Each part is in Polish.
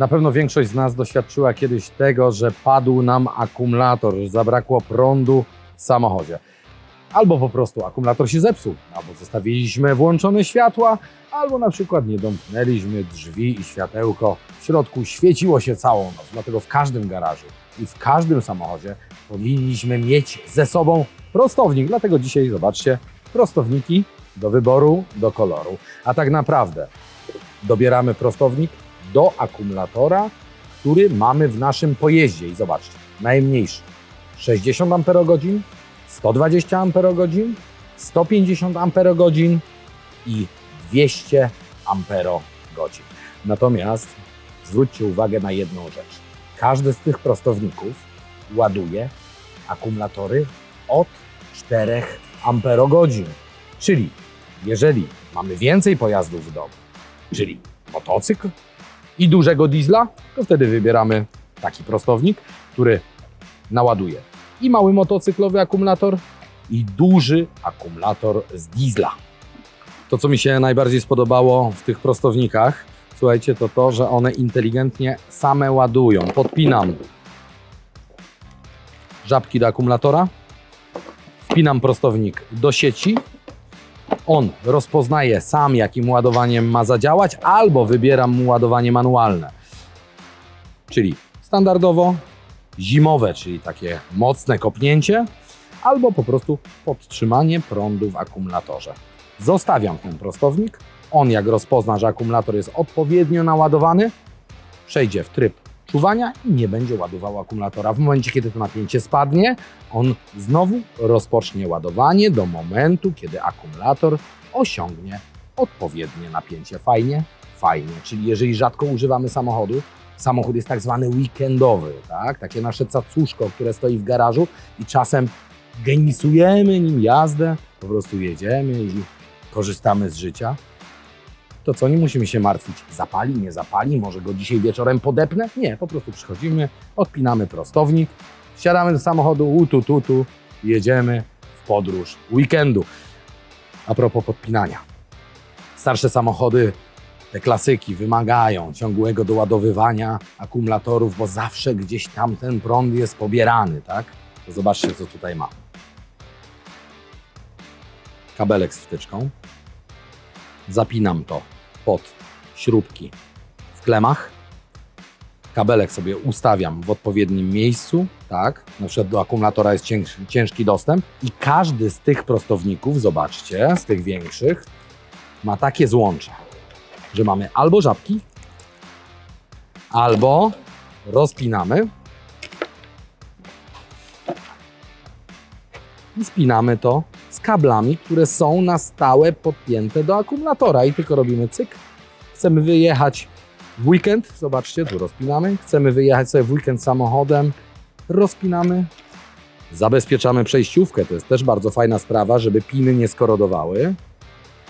Na pewno większość z nas doświadczyła kiedyś tego, że padł nam akumulator, że zabrakło prądu w samochodzie. Albo po prostu akumulator się zepsuł, albo zostawiliśmy włączone światła, albo na przykład nie domknęliśmy drzwi i światełko w środku świeciło się całą noc. Dlatego w każdym garażu i w każdym samochodzie powinniśmy mieć ze sobą prostownik. Dlatego dzisiaj zobaczcie, prostowniki do wyboru, do koloru. A tak naprawdę dobieramy prostownik do akumulatora, który mamy w naszym pojeździe. I zobaczcie, najmniejszy 60 Ah, 120 Ah, 150 Ah i 200 amperogodzin. Natomiast zwróćcie uwagę na jedną rzecz. Każdy z tych prostowników ładuje akumulatory od 4 amperogodzin. Czyli jeżeli mamy więcej pojazdów w domu, czyli motocykl i dużego diesla, to wtedy wybieramy taki prostownik, który naładuje i mały motocyklowy akumulator, i duży akumulator z diesla. To, co mi się najbardziej spodobało w tych prostownikach, słuchajcie, to to, że one inteligentnie same ładują. Podpinam żabki do akumulatora, wpinam prostownik do sieci, on rozpoznaje sam, jakim ładowaniem ma zadziałać, albo wybieram mu ładowanie manualne. Czyli standardowo, zimowe, czyli takie mocne kopnięcie, albo po prostu podtrzymanie prądu w akumulatorze. Zostawiam ten prostownik. On, jak rozpozna, że akumulator jest odpowiednio naładowany, przejdzie w tryb czuwania i nie będzie ładował akumulatora. W momencie, kiedy to napięcie spadnie, on znowu rozpocznie ładowanie do momentu, kiedy akumulator osiągnie odpowiednie napięcie. Fajnie? Fajnie. Czyli jeżeli rzadko używamy samochodu, samochód jest tak zwany weekendowy, tak? Takie nasze cacuszko, które stoi w garażu i czasem genisujemy nim jazdę, po prostu jedziemy i korzystamy z życia. To co, nie musimy się martwić, zapali, nie zapali, może go dzisiaj wieczorem podepnę? Nie, po prostu przychodzimy, odpinamy prostownik, wsiadamy do samochodu, utu, tutu, jedziemy w podróż weekendu. A propos podpinania. Starsze samochody, te klasyki, wymagają ciągłego doładowywania akumulatorów, bo zawsze gdzieś tam ten prąd jest pobierany, tak? To zobaczcie, co tutaj mam. Kabelek z wtyczką. Zapinam to pod śrubki w klemach. Kabelek sobie ustawiam w odpowiednim miejscu, tak? Na przykład do akumulatora jest ciężki, ciężki dostęp i każdy z tych prostowników, zobaczcie, z tych większych, ma takie złącza, że mamy albo żabki, albo rozpinamy i spinamy to z kablami, które są na stałe podpięte do akumulatora i tylko robimy cyk. Chcemy wyjechać w weekend, zobaczcie, tu rozpinamy. Chcemy wyjechać sobie w weekend samochodem, rozpinamy. Zabezpieczamy przejściówkę, to jest też bardzo fajna sprawa, żeby piny nie skorodowały.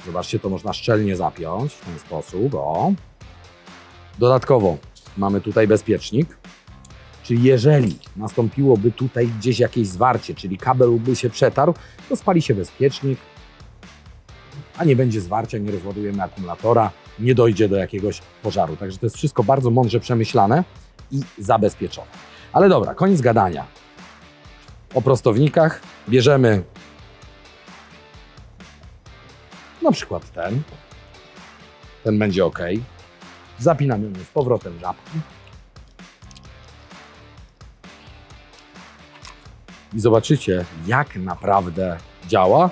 Zobaczcie, to można szczelnie zapiąć w ten sposób, o. Dodatkowo mamy tutaj bezpiecznik, Czyli jeżeli nastąpiłoby tutaj gdzieś jakieś zwarcie, czyli kabel by się przetarł, to spali się bezpiecznik, a nie będzie zwarcia, nie rozładujemy akumulatora, nie dojdzie do jakiegoś pożaru. Także to jest wszystko bardzo mądrze przemyślane i zabezpieczone. Ale dobra, koniec gadania. O prostownikach bierzemy na przykład ten. Ten będzie ok. Zapinamy z powrotem żabki. I zobaczycie, jak naprawdę działa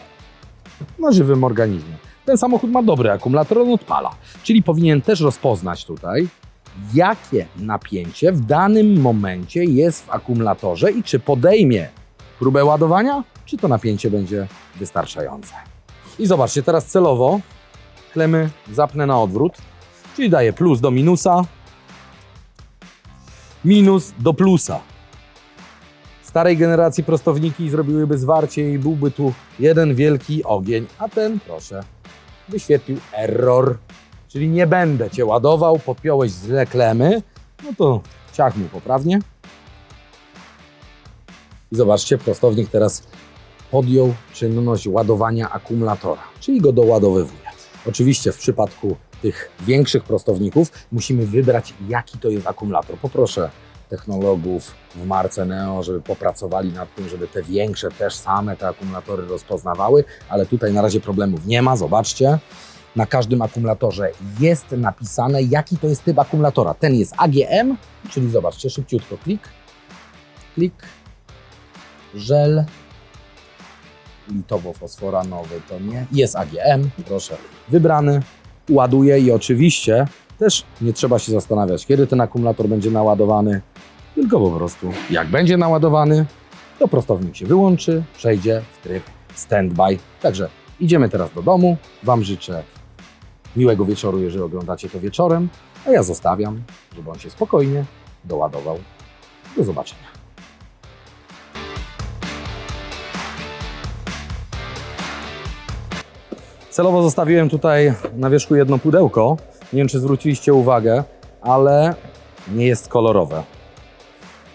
na żywym organizmie. Ten samochód ma dobry akumulator, on odpala, czyli powinien też rozpoznać tutaj, jakie napięcie w danym momencie jest w akumulatorze i czy podejmie próbę ładowania, czy to napięcie będzie wystarczające. I zobaczcie, teraz celowo klemy zapnę na odwrót, czyli daję plus do minusa, minus do plusa starej generacji prostowniki zrobiłyby zwarcie i byłby tu jeden wielki ogień, a ten, proszę, wyświetlił error. Czyli nie będę Cię ładował, podpiąłeś źle klemy, no to ciach poprawnie. I zobaczcie, prostownik teraz podjął czynność ładowania akumulatora, czyli go doładowywuje. Oczywiście w przypadku tych większych prostowników, musimy wybrać, jaki to jest akumulator. Poproszę technologów w marce Neo, żeby popracowali nad tym, żeby te większe też same te akumulatory rozpoznawały, ale tutaj na razie problemów nie ma. Zobaczcie, na każdym akumulatorze jest napisane, jaki to jest typ akumulatora. Ten jest AGM, czyli zobaczcie, szybciutko klik, klik, żel, litowo-fosforanowy to nie, jest AGM, proszę, wybrany, ładuję i oczywiście też nie trzeba się zastanawiać, kiedy ten akumulator będzie naładowany, tylko po prostu jak będzie naładowany, to prostownik się wyłączy, przejdzie w tryb standby. Także idziemy teraz do domu. Wam życzę miłego wieczoru, jeżeli oglądacie to wieczorem, a ja zostawiam, żeby on się spokojnie doładował. Do zobaczenia. Celowo zostawiłem tutaj na wierzchu jedno pudełko. Nie wiem, czy zwróciliście uwagę, ale nie jest kolorowe.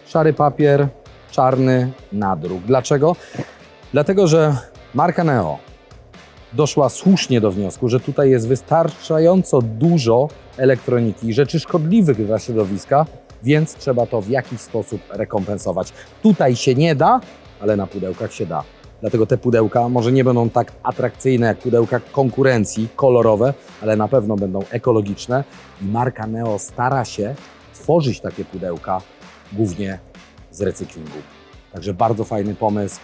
Szary papier, czarny nadruk. Dlaczego? Dlatego, że marka Neo doszła słusznie do wniosku, że tutaj jest wystarczająco dużo elektroniki i rzeczy szkodliwych dla środowiska, więc trzeba to w jakiś sposób rekompensować. Tutaj się nie da, ale na pudełkach się da. Dlatego te pudełka może nie będą tak atrakcyjne jak pudełka konkurencji, kolorowe, ale na pewno będą ekologiczne. I marka Neo stara się tworzyć takie pudełka głównie z recyklingu. Także bardzo fajny pomysł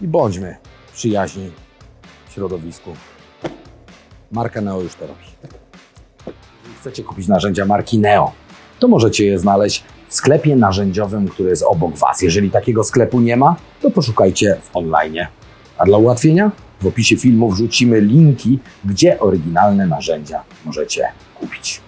i bądźmy przyjaźni środowisku. Marka Neo już to robi. Jeżeli chcecie kupić narzędzia marki Neo, to możecie je znaleźć w sklepie narzędziowym, który jest obok Was. Jeżeli takiego sklepu nie ma, to poszukajcie w online. A dla ułatwienia w opisie filmu wrzucimy linki, gdzie oryginalne narzędzia możecie kupić.